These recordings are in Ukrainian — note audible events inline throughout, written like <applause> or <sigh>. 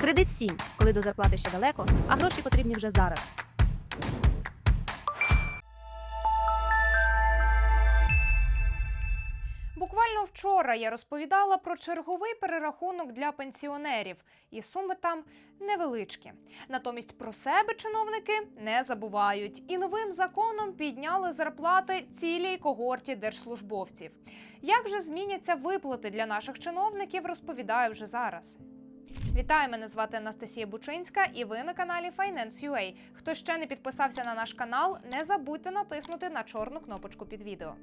Кредит 7, коли до зарплати ще далеко, а гроші потрібні вже зараз. Буквально вчора я розповідала про черговий перерахунок для пенсіонерів, і суми там невеличкі. Натомість про себе чиновники не забувають і новим законом підняли зарплати цілій когорті держслужбовців. Як же зміняться виплати для наших чиновників, розповідаю вже зараз. Вітаю, мене звати Анастасія Бучинська, і ви на каналі Finance.ua. Хто ще не підписався на наш канал, не забудьте натиснути на чорну кнопочку під відео.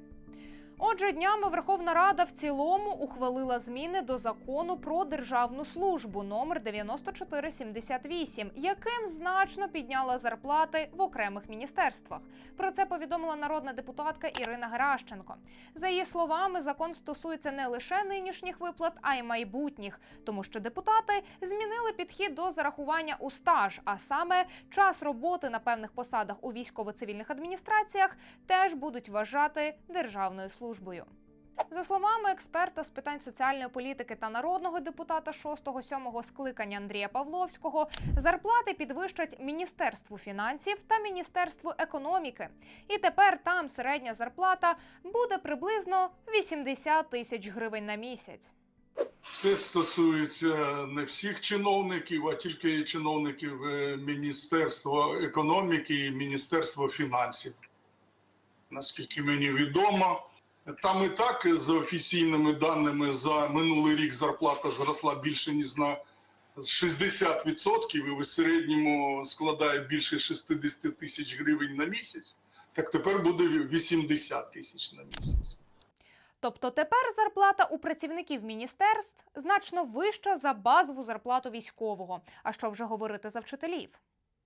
Отже, днями Верховна Рада в цілому ухвалила зміни до закону про державну службу номер 9478, яким значно підняла зарплати в окремих міністерствах. Про це повідомила народна депутатка Ірина Геращенко. За її словами, закон стосується не лише нинішніх виплат, а й майбутніх, тому що депутати змінили підхід до зарахування у стаж, а саме час роботи на певних посадах у військово-цивільних адміністраціях теж будуть вважати державною службою. За словами експерта з питань соціальної політики та народного депутата 6-7 скликання Андрія Павловського, зарплати підвищать Міністерству фінансів та Міністерству економіки. І тепер там середня зарплата буде приблизно 80 тисяч гривень на місяць. Це стосується не всіх чиновників, а тільки чиновників е, Міністерства економіки і Міністерства фінансів. Наскільки мені відомо, там і так за офіційними даними за минулий рік зарплата зросла більше ніж на 60% і в середньому складає більше 60 тисяч гривень на місяць. Так тепер буде 80 тисяч на місяць. Тобто тепер зарплата у працівників міністерств значно вища за базову зарплату військового. А що вже говорити за вчителів?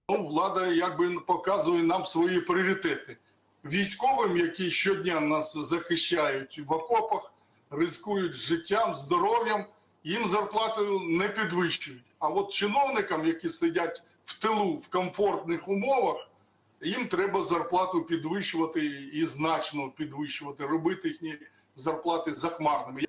Ну, влада якби показує нам свої пріоритети. Військовим, які щодня нас захищають в окопах, ризикують життям, здоров'ям, їм зарплату не підвищують. А от чиновникам, які сидять в тилу в комфортних умовах, їм треба зарплату підвищувати і значно підвищувати, робити їхні зарплати захмарними.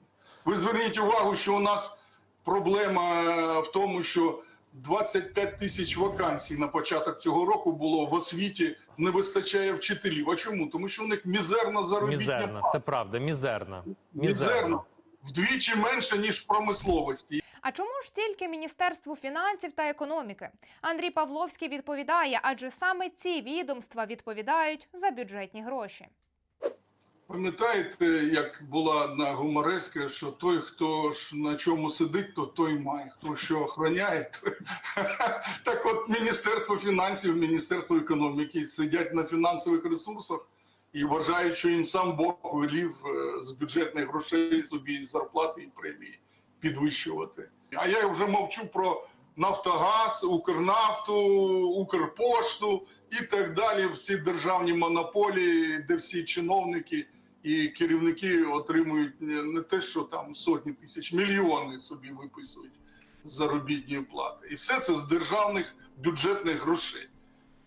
Ви зверніть увагу, що у нас проблема в тому, що 25 тисяч вакансій на початок цього року було в освіті. Не вистачає вчителів. А чому? Тому що у них мізерна заробітна Мізерна, це правда, мізерна. Мізерна. Вдвічі менше, ніж в промисловості. А чому ж тільки Міністерству фінансів та економіки? Андрій Павловський відповідає, адже саме ці відомства відповідають за бюджетні гроші. Пам'ятаєте, як була одна гумореска, що той, хто ж на чому сидить, то той має. Хто що охороняє, <laughs> той... так от Міністерство фінансів, Міністерство економіки сидять на фінансових ресурсах і вважають, що їм сам Бог велів е, з бюджетних грошей собі зарплати і премії підвищувати. А я вже мовчу про Нафтогаз, Укрнафту, Укрпошту і так далі. Всі державні монополії, де всі чиновники і керівники отримують не не те, що там сотні тисяч, мільйони собі виписують з заробітної плати. І все це з державних бюджетних грошей.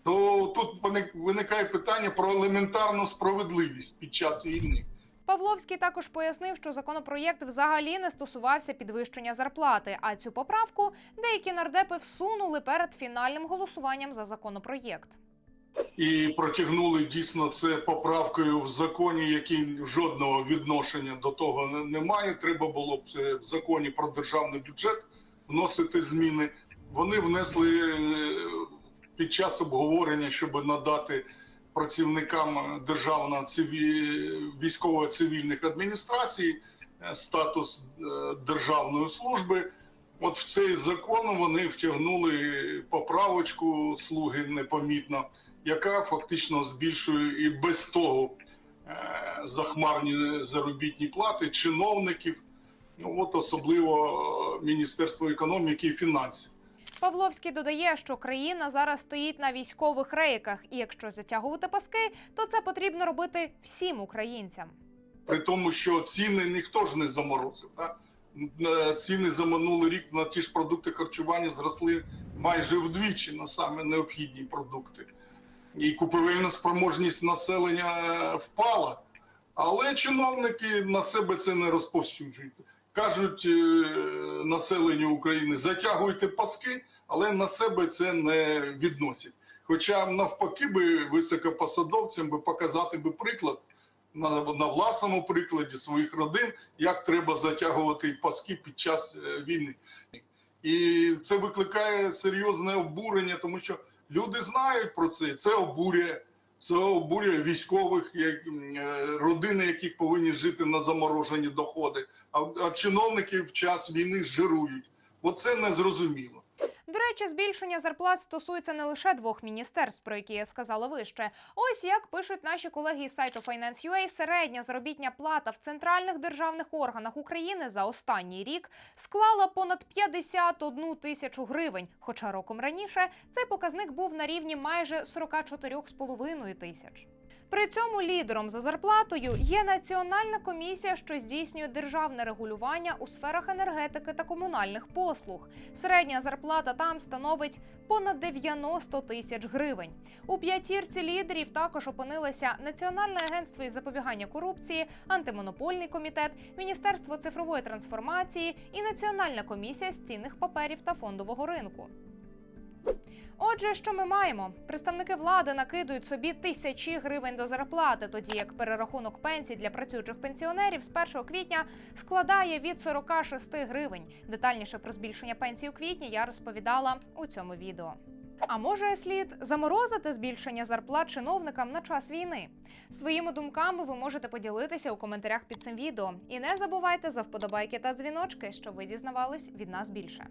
То тут виник- виникає питання про елементарну справедливість під час війни. Павловський також пояснив, що законопроєкт взагалі не стосувався підвищення зарплати. А цю поправку деякі нардепи всунули перед фінальним голосуванням за законопроєкт. і протягнули дійсно це поправкою в законі, який жодного відношення до того не- має. Треба було б це в законі про державний бюджет вносити зміни. Вони внесли е, під час обговорення, щоб надати працівникам державно військово-цивільних адміністрацій е, статус е, державної служби. От в цей закон вони втягнули поправочку слуги непомітно, яка фактично збільшує і без того е, захмарні заробітні плати чиновників, ну от особливо Міністерство економіки і фінансів. Павловський додає, що країна зараз стоїть на військових рейках, і якщо затягувати паски, то це потрібно робити всім українцям. При тому, що ціни ніхто ж не заморозив. Так? Е, Ціни за минулий рік на ті ж продукти харчування зросли майже вдвічі на саме необхідні продукти. І купівельна спроможність населення впала. Але чиновники на себе це не розповсюджують. Кажуть е, населенню України, затягуйте паски, але на себе це не відносять. Хоча навпаки би високопосадовцям би показати би приклад на, на власному прикладі своїх родин, як треба затягувати паски під час е, війни. І це викликає серйозне обурення, тому що люди знають про це. Це обурює. Це обурює військових, як, е, родини, яких повинні жити на заморожені доходи. А, чиновники в час війни жирують. Оце незрозуміло. До речі, збільшення зарплат стосується не лише двох міністерств, про які я сказала вище. Ось як пишуть наші колеги із сайту Finance.ua, середня заробітня плата в центральних державних органах України за останній рік склала понад 51 тисячу гривень. Хоча роком раніше цей показник був на рівні майже 44,5 тисяч. При цьому лідером за зарплатою є Національна комісія, що здійснює державне регулювання у сферах енергетики та комунальних послуг. Середня зарплата там становить понад 90 тисяч гривень. У п'ятірці лідерів також опинилися Національне агентство із запобігання корупції, антимонопольний комітет, Міністерство цифрової трансформації і Національна комісія з цінних паперів та фондового ринку. Отже, що ми маємо? Представники влади накидують собі тисячі гривень до зарплати, тоді як перерахунок пенсій для працюючих пенсіонерів з 1 квітня складає від 46 гривень. Детальніше про збільшення пенсій у квітні я розповідала у цьому відео. А може слід заморозити збільшення зарплат чиновникам на час війни? Своїми думками ви можете поділитися у коментарях під цим відео. І не забувайте за вподобайки та дзвіночки, щоб ви дізнавались від нас більше.